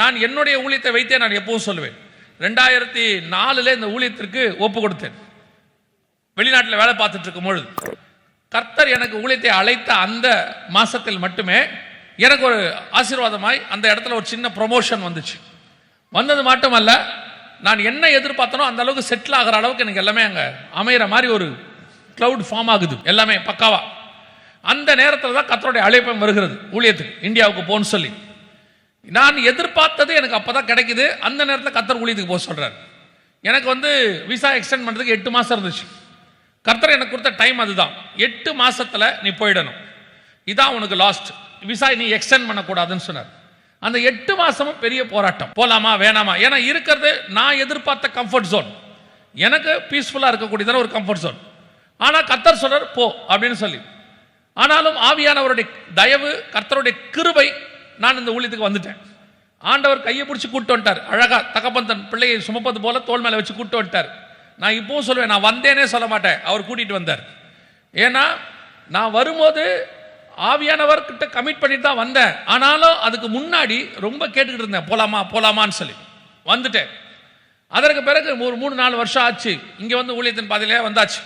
நான் என்னுடைய ஊழியத்தை வைத்தே நான் எப்பவும் சொல்லுவேன். ரெண்டாயிரத்தி நாலுல இந்த ஊழியத்திற்கு ஒப்பு கொடுத்தேன். வெளிநாட்டில் வேலை பார்த்துட்டு இருக்கும் பொழுது கர்த்தர் எனக்கு ஊழியத்தை அழைத்த அந்த மாசத்தில் மட்டுமே எனக்கு ஒரு ஆசீர்வாதமாய் அந்த இடத்துல ஒரு சின்ன ப்ரொமோஷன் வந்துச்சு. வந்தது மட்டுமல்ல. நான் என்ன எதிர்பார்த்தனோ அந்த அளவுக்கு செட்டில் ஆகிற அளவுக்கு எனக்கு எல்லாமே அங்கே அமையிற மாதிரி ஒரு கிளவுட் ஃபார்ம் ஆகுது. எல்லாமே பக்காவா. அந்த நேரத்தில் தான் கர்த்தருடைய அழைப்பம் வருகிறது. ஊழியத்துக்கு இந்தியாவுக்கு போன்னு சொல்லி. நான் எதிர்பார்த்தது எனக்கு அப்போதான் கிடைக்குது. அந்த நேரத்தில் கத்தர் ஊழியத்துக்கு போக சொல்கிறார் எனக்கு வந்து விசா எக்ஸ்டெண்ட் பண்ணுறதுக்கு எட்டு மாதம் இருந்துச்சு. கர்த்தர் எனக்கு கொடுத்த டைம் அதுதான். எட்டு மாதத்தில் நீ போயிடணும். இதான் உனக்கு லாஸ்ட் விசா நீ எக்ஸ்டெண்ட் பண்ணக்கூடாதுன்னு சொன்னார். அந்த எட்டு மாதமும் பெரிய போராட்டம். போகலாமா வேணாமா? ஏன்னா இருக்கிறது நான் எதிர்பார்த்த கம்ஃபர்ட் ஜோன் எனக்கு பீஸ்ஃபுல்லாக இருக்கக்கூடியதான ஒரு கம்ஃபர்ட் ஜோன் ஆனால் கத்தர் சொல்கிறார் போ அப்படின்னு சொல்லி. ஆனாலும் ஆவியானவருடைய தயவு கர்த்தருடைய கிருபை நான் இந்த ஊழியத்துக்கு வந்துட்டேன். ஆண்டவர் கையை பிடிச்சி கூட்டு வந்துட்டார். அழகா தகப்பன் தன் பிள்ளையை சுமப்பது போல தோல் மேலே வச்சு கூட்டு வந்துட்டார். நான் இப்பவும் சொல்லுவேன் நான் வந்தேனே சொல்ல மாட்டேன். அவர் கூட்டிகிட்டு வந்தார். ஏன்னா நான் வரும்போது ஆவியானவர் கிட்ட கமிட் பண்ணிட்டு தான் வந்தேன். ஆனாலும் அதுக்கு முன்னாடி ரொம்ப கேட்டுக்கிட்டு இருந்தேன். போலாமா போலாமான்னு சொல்லி. வந்துட்டேன். அதற்கு பிறகு ஒரு மூணு நாலு வருஷம் ஆச்சு. இங்கே வந்து ஊழியத்தின் பாதையிலே வந்தாச்சு.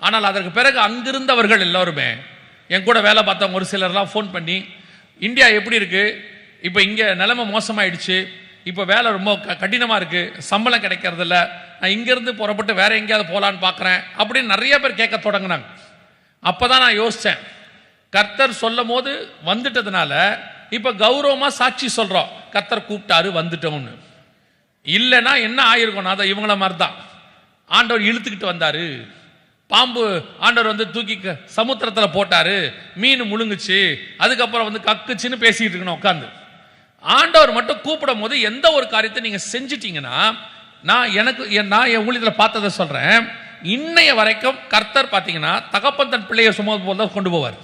ஆனால் அதற்கு பிறகு அங்கிருந்தவர்கள் எல்லோருமே என் கூட வேலை பார்த்தவங்க ஒரு சிலர்லாம் ஃபோன் பண்ணி இந்தியா எப்படி இருக்குது இப்போ இங்கே நிலைமை மோசமாயிடுச்சு. இப்போ வேலை ரொம்ப க கடினமாக இருக்குது சம்பளம் கிடைக்கிறதில்ல. நான் இங்கேருந்து புறப்பட்டு வேற எங்கேயாவது போகலான்னு பார்க்குறேன் அப்படின்னு நிறைய பேர் கேட்க தொடங்கினாங்க. அப்போ தான் நான் யோசித்தேன் கர்த்தர் சொல்லும் போது வந்துட்டதுனால இப்போ கௌரவமாக சாட்சி சொல்கிறோம் கர்த்தர் கூப்பிட்டாரு வந்துட்டோம்னு. இல்லைன்னா என்ன ஆயிருக்கும்? நான் இவங்கள மாதிரி தான் ஆண்டவர் இழுத்துக்கிட்டு வந்தாரு. பாம்பு ஆண்டவர் வந்து தூக்கி சமுத்திரத்தில் போட்டார். போட்டாரு மீன் முழுங்குச்சு. அதுக்கப்புறம் வந்து கக்குச்சின்னு பேசிக்கிட்டு இருக்கணும் உட்காந்து ஆண்டவர் மட்டும் கூப்பிடும் போது எந்த ஒரு காரியத்தை நீங்க செஞ்சிட்டீங்கன்னா நான் எனக்கு என் நான் என் ஊழியத்தில் பார்த்ததை சொல்றேன். இன்னைய வரைக்கும் கர்த்தர் பார்த்தீங்கன்னா தகப்பன் தன் பிள்ளையை சுமது போல தான் கொண்டு போவார்.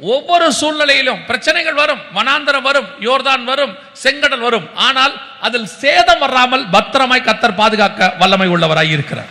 ஒவ்வொரு சூழ்நிலையிலும் பிரச்சனைகள் வரும் வனாந்தரம் வரும் யோர்தான் வரும் செங்கடல் வரும். ஆனால் அதில் சேதம் வராமல் பத்திரமாய் கத்தர் பாதுகாக்க வல்லமை உள்ளவராய் இருக்கிறார்.